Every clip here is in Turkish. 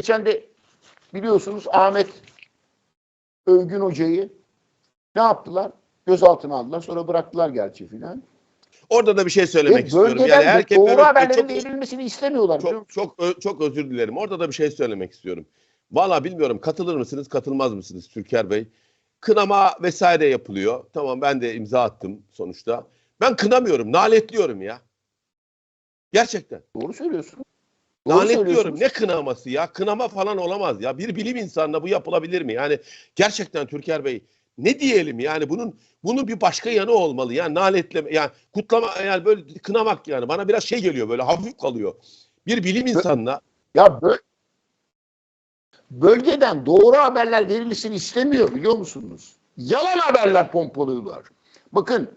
Geçen de biliyorsunuz Ahmet Övgün Hoca'yı ne yaptılar? Gözaltına aldılar. Sonra bıraktılar gerçi filan. Orada da bir şey Ve söylemek istiyorum. bölgeden Yani herkes doğru haberlerin çok, verilmesini istemiyorlar. çok, çok, çok özür dilerim. Orada da bir şey söylemek istiyorum. Valla bilmiyorum katılır mısınız, katılmaz mısınız Türker Bey? Kınama vesaire yapılıyor. Tamam ben de imza attım sonuçta. Ben kınamıyorum, naletliyorum ya. Gerçekten. Doğru söylüyorsun. Doğru Lanetliyorum. Ne kınaması ya? Kınama falan olamaz ya. Bir bilim insanına bu yapılabilir mi? Yani gerçekten Türker Bey ne diyelim yani bunun bunun bir başka yanı olmalı. Yani naletleme yani kutlama yani böyle kınamak yani bana biraz şey geliyor böyle hafif kalıyor. Bir bilim insanına Ya bö- bölgeden doğru haberler verilmesini istemiyor biliyor musunuz? Yalan haberler pompalıyorlar. Bakın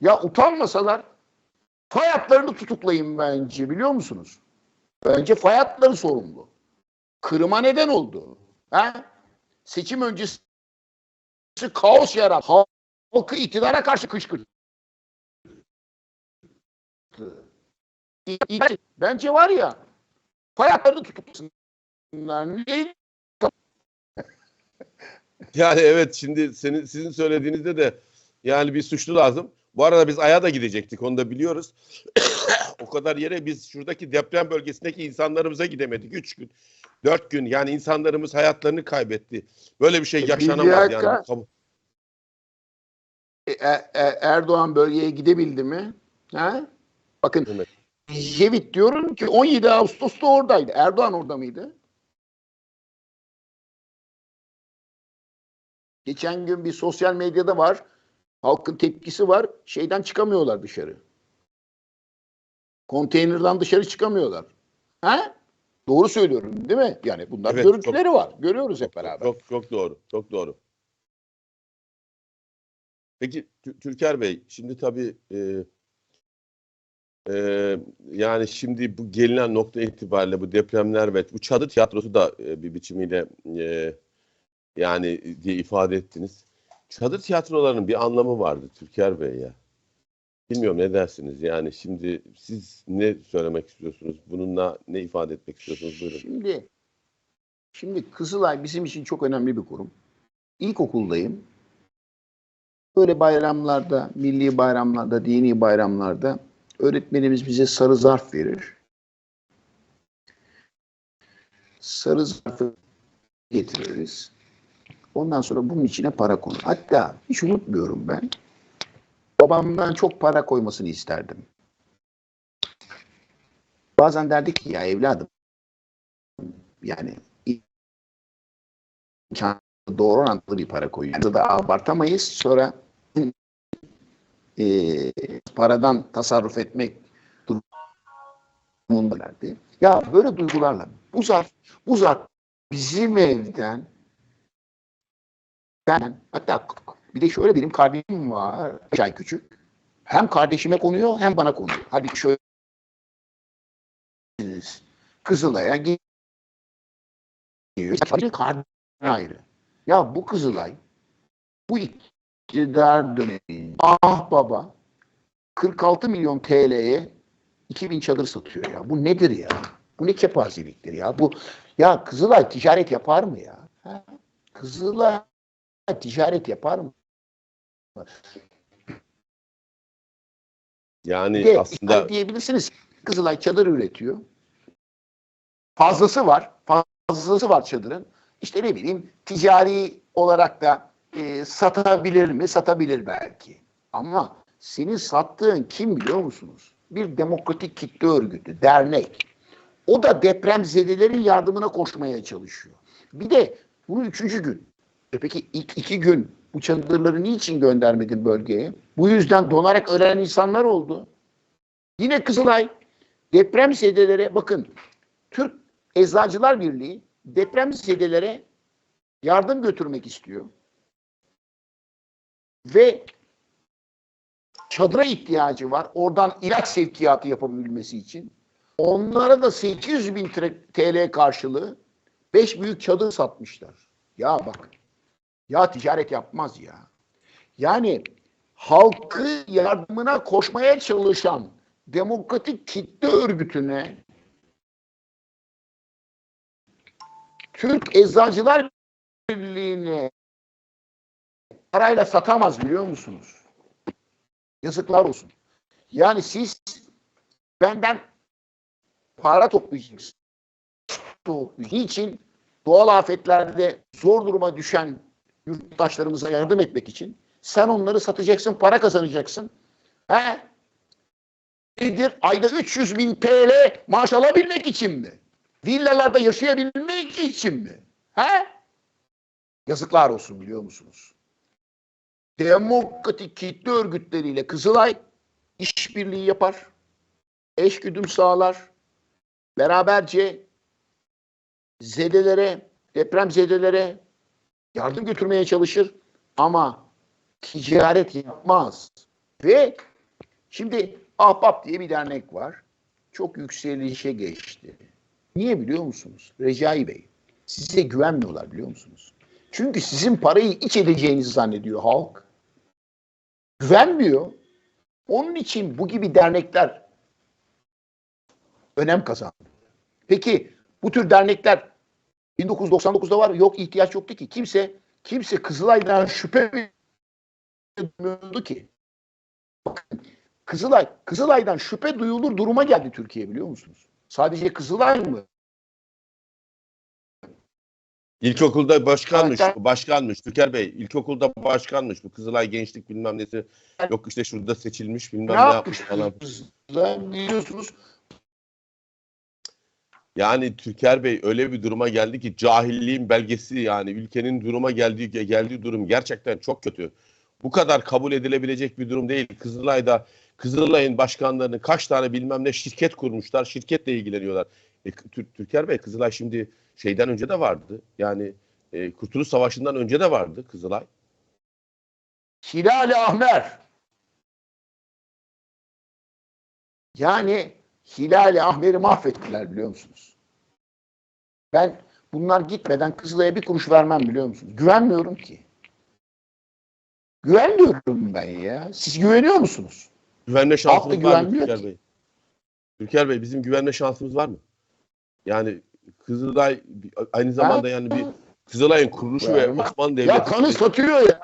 ya utanmasalar fay tutuklayın bence biliyor musunuz? Bence fay hatları sorumlu. Kırıma neden oldu. Ha? Seçim öncesi kaos yarattı. Halkı iktidara karşı kışkırttı. Bence var ya fay hatlarını yani evet şimdi senin sizin söylediğinizde de yani bir suçlu lazım. Bu arada biz Ay'a da gidecektik onu da biliyoruz. O kadar yere biz şuradaki deprem bölgesindeki insanlarımıza gidemedik. Üç gün, dört gün yani insanlarımız hayatlarını kaybetti. Böyle bir şey Bir yaşanamaz dakika. yani. E- E- E- Erdoğan bölgeye gidebildi mi? Ha? Bakın Evet. Jevit diyorum ki 17 Ağustos'ta oradaydı. Erdoğan orada mıydı? Geçen gün bir sosyal medyada var. Halkın tepkisi var. Şeyden çıkamıyorlar dışarı. Konteynerden dışarı çıkamıyorlar. Ha? Doğru söylüyorum değil mi? Yani bunlar Evet, görüntüleri var. Görüyoruz hep beraber. Çok çok doğru. Çok doğru. Peki Tü- Türker Bey, şimdi tabii e, e, yani şimdi bu gelinen nokta itibariyle bu depremler ve bu çadır tiyatrosu da e, bir biçimiyle e, yani diye ifade ettiniz. Çadır tiyatrolarının bir anlamı vardı Türker Bey ya. Bilmiyorum ne dersiniz yani şimdi siz ne söylemek istiyorsunuz? Bununla ne ifade etmek istiyorsunuz? Buyurun. Şimdi şimdi Kızılay bizim için çok önemli bir kurum. İlkokuldayım. Böyle bayramlarda, milli bayramlarda, dini bayramlarda öğretmenimiz bize sarı zarf verir. Sarı zarfı getiririz. Ondan sonra bunun içine para konur. Hatta hiç unutmuyorum ben. Babamdan çok para koymasını isterdim. Bazen derdi ki ya evladım yani doğru orantılı bir para koyuyor. Da abartamayız. Sonra eee, paradan tasarruf etmek durumundalardı. Ya böyle duygularla bu zarf, bu zarf bizim evden ben hatta bir de şöyle benim kardeşim var. beş ay küçük. Hem kardeşime konuyor hem bana konuyor. Hadi şöyle Kızılay'a gidiyor. Kardeşine ayrı. Ya bu Kızılay bu iktidar dönemi ah baba 46 milyon TL'ye 2000 çadır satıyor ya. Bu nedir ya? Bu ne kepazeliktir ya? Bu ya Kızılay ticaret yapar mı ya? Ha? Kızılay ticaret yapar mı? Yani de aslında diyebilirsiniz Kızılay çadır üretiyor. Fazlası var. Fazlası var çadırın. İşte ne bileyim ticari olarak da e, satabilir mi? Satabilir belki. Ama senin sattığın kim biliyor musunuz? Bir demokratik kitle örgütü, dernek. O da depremzedelerin yardımına koşmaya çalışıyor. Bir de bunu üçüncü gün. E peki ilk iki gün bu çadırları niçin göndermedin bölgeye? Bu yüzden donarak ölen insanlar oldu. Yine Kızılay depremzedelere bakın Türk Eczacılar Birliği depremzedelere yardım götürmek istiyor. Ve çadıra ihtiyacı var. Oradan ilaç sevkiyatı yapabilmesi için. Onlara da 800 bin TL karşılığı 5 büyük çadır satmışlar. Ya bak. Ya ticaret yapmaz ya. Yani halkı yardımına koşmaya çalışan demokratik kitle örgütüne Türk Eczacılar Birliği'ne parayla satamaz biliyor musunuz? Yazıklar olsun. Yani siz benden para toplayacaksınız. Niçin? Doğal afetlerde zor duruma düşen yurttaşlarımıza yardım etmek için sen onları satacaksın, para kazanacaksın. He? Nedir? Ayda 300 bin TL maaş alabilmek için mi? Villalarda yaşayabilmek için mi? He? Yazıklar olsun biliyor musunuz? Demokratik kitle örgütleriyle Kızılay işbirliği yapar. Eşgüdüm sağlar. Beraberce zedelere, deprem zedelere yardım götürmeye çalışır ama ticaret yapmaz. Ve şimdi Ahbap diye bir dernek var. Çok yükselişe geçti. Niye biliyor musunuz? Recai Bey, size güvenmiyorlar biliyor musunuz? Çünkü sizin parayı iç edeceğinizi zannediyor halk. Güvenmiyor. Onun için bu gibi dernekler önem kazandı. Peki bu tür dernekler 1999'da var. Yok ihtiyaç yoktu ki. Kimse kimse Kızılay'dan şüphe duymuyordu ki. Bakın Kızılay, Kızılay'dan şüphe duyulur duruma geldi Türkiye biliyor musunuz? Sadece Kızılay mı? İlkokulda başkanmış, Zaten- başkanmış Türker Bey. İlkokulda başkanmış. Bu Kızılay Gençlik bilmem nesi. Yok işte şurada seçilmiş bilmem Ne ne, yapmış falan. Biliyorsunuz? Yani Türker Bey öyle bir duruma geldi ki cahilliğin belgesi yani ülkenin duruma geldiği geldiği durum gerçekten çok kötü. Bu kadar kabul edilebilecek bir durum değil. Kızılay'da Kızılay'ın başkanlarını kaç tane bilmem ne şirket kurmuşlar. Şirketle ilgileniyorlar. E, Tür- Türker Bey Kızılay şimdi şeyden önce de vardı. Yani e, Kurtuluş Savaşı'ndan önce de vardı Kızılay. Hilal-i Ahmer. Yani Hilal-i Ahmer'i mahvettiler biliyor musunuz? Ben bunlar gitmeden Kızılay'a bir kuruş vermem biliyor musunuz? Güvenmiyorum ki. Güvenmiyorum ben ya. Siz güveniyor musunuz? Güvenme şansımız var mı Türker. Bey? Türker Bey bizim güvenme şansımız var mı? Yani Kızılay aynı zamanda yani bir Kızılay'ın kuruluşu ve Ya- Osmanlı Ya Devleti kanı satıyor ya.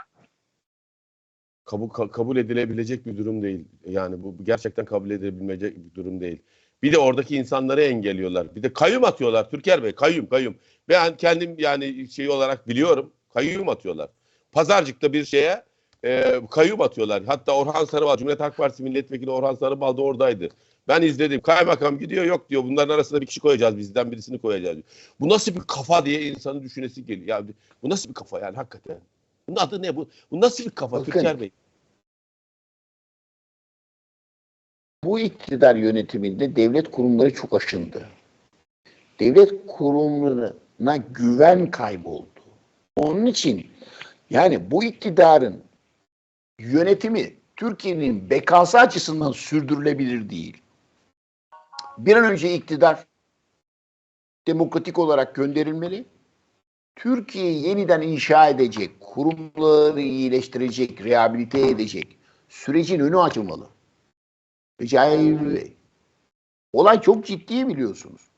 Kabul, ka- kabul edilebilecek bir durum değil. Yani bu gerçekten kabul edilebilecek bir durum değil. Bir de oradaki insanları engelliyorlar. Bir de kayyum atıyorlar Türker Bey. Kayyum kayyum. Ben kendim yani şey olarak biliyorum. Kayyum atıyorlar. Pazarcık'ta bir şeye e, kayyum atıyorlar. Hatta Orhan Sarıbal, Cumhuriyet Halk Partisi Milletvekili Orhan Sarıbal da oradaydı. Ben izledim. Kaymakam gidiyor yok diyor. Bunların arasında bir kişi koyacağız. Bizden birisini koyacağız. diyor. Bu nasıl bir kafa diye insanın düşünesi geliyor. Ya bu nasıl bir kafa yani hakikaten. Bunun adı ne bu? Bu nasıl bir kafa Bakın. Türker Bey? Bu iktidar yönetiminde devlet kurumları çok aşındı. Devlet kurumlarına güven kayboldu. Onun için yani bu iktidarın yönetimi Türkiye'nin bekası açısından sürdürülebilir değil. Bir an önce iktidar demokratik olarak gönderilmeli. Türkiye'yi yeniden inşa edecek, kurumları iyileştirecek, rehabilite edecek sürecin önü açılmalı. Bey. Olay çok ciddi biliyorsunuz.